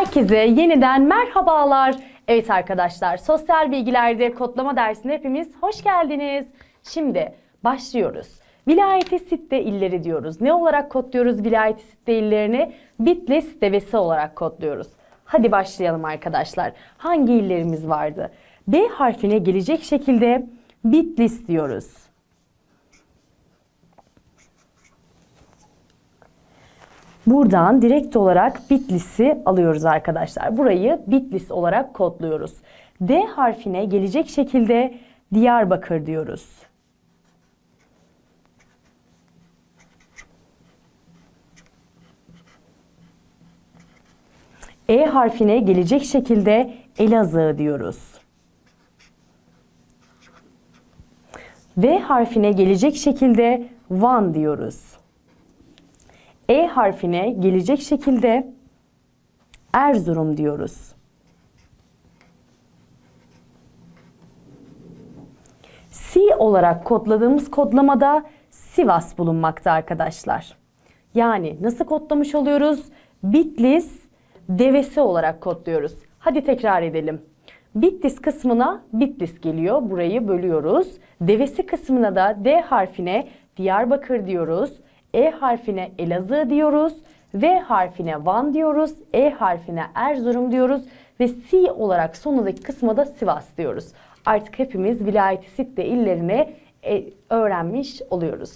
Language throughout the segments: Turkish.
Herkese yeniden merhabalar. Evet arkadaşlar, sosyal bilgilerde kodlama dersine hepimiz hoş geldiniz. Şimdi başlıyoruz. Vilayeti sitte illeri diyoruz. Ne olarak kodluyoruz vilayeti sitte illerini? Bitlis devesi olarak kodluyoruz. Hadi başlayalım arkadaşlar. Hangi illerimiz vardı? B harfine gelecek şekilde Bitlis diyoruz. Buradan direkt olarak Bitlis'i alıyoruz arkadaşlar. Burayı Bitlis olarak kodluyoruz. D harfine gelecek şekilde Diyarbakır diyoruz. E harfine gelecek şekilde Elazığ diyoruz. V harfine gelecek şekilde Van diyoruz. E harfine gelecek şekilde Erzurum diyoruz. C olarak kodladığımız kodlamada Sivas bulunmakta arkadaşlar. Yani nasıl kodlamış oluyoruz? Bitlis devesi olarak kodluyoruz. Hadi tekrar edelim. Bitlis kısmına Bitlis geliyor. Burayı bölüyoruz. Devesi kısmına da D harfine Diyarbakır diyoruz. E harfine Elazığ diyoruz. V harfine Van diyoruz. E harfine Erzurum diyoruz. Ve C olarak sonundaki kısma da Sivas diyoruz. Artık hepimiz vilayeti sitte illerini e, öğrenmiş oluyoruz.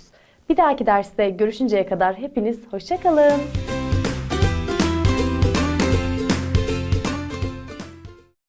Bir dahaki derste görüşünceye kadar hepiniz hoşçakalın.